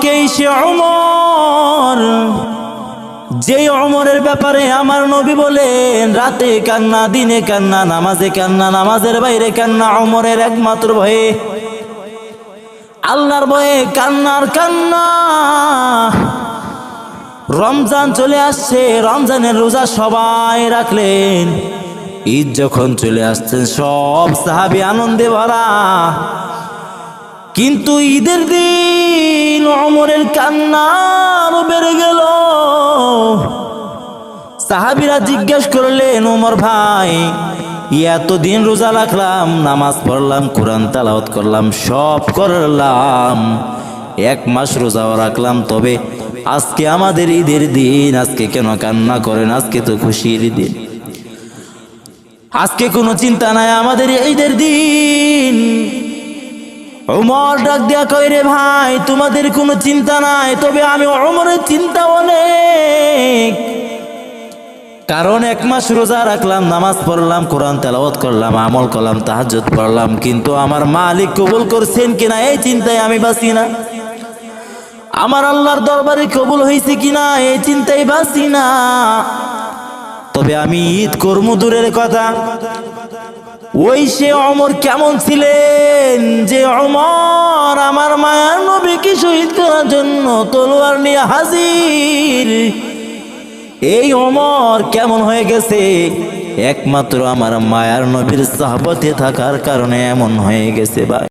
কে সে অমর। যে অমরের ব্যাপারে আমার নবী বলেন, রাতে কান্না, দিনে কান্না, নামাজে কান্না, নামাজের বাইরে কান্না, অমরের একমাত্র ভয়ে। আল্লাহর ভয়ে কান্নার কান্না। রমজান চলে আসছে, রমজানের রোজা সবাই রাখলেন। ঈদ যখন চলে আসছেন সব সাহাবি আনন্দে ভরা। কিন্তু ঈদের দিন অমরের কান্না বেড়ে গেল। সাহাবিরা জিজ্ঞেস করলেন, ওমর ভাই, এতদিন রোজা রাখলাম, নামাজ পড়লাম, কোরআন তালাওয়াত করলাম, সব করলাম, এক মাস রোজাও রাখলাম, তবে আজকে আমাদের ঈদের দিন, আজকে কেন কান্না করেন? আজকে তো খুশির দিন। আজকে কোনো চিন্তা নাই, আমাদের ঈদের দিন ওমর ডাক দিয়া কই রে ভাই, তোমাদের কোনো চিন্তা নাই, তবে আমি অমরের চিন্তা অনেক। কারণ এক মাস রোজা রাখলাম, নামাজ পড়লাম, কোরআন তেলাওয়াত করলাম, আমল করলাম, তাহাজ্জুদ পড়লাম, কিন্তু আমার মালিক কবুল করছেন কিনা, এই চিন্তায় আমি বাঁচি না। আমার আল্লাহর দরবারে কবুল হয়েছে কিনা, এই চিন্তায় বাঁচি না। তবে আমি ঈদ কর্ম, দূরের কথা। ওই সে অমর কেমন ছিলেন? যে অমর আমার মায়ার নবীকে শহীদ করার জন্য তলোয়ার নিয়ে হাজির। এই অমর কেমন হয়ে গেছে? একমাত্র আমার মায়ার নবীর সাহবতে থাকার কারণে এমন হয়ে গেছে ভাই।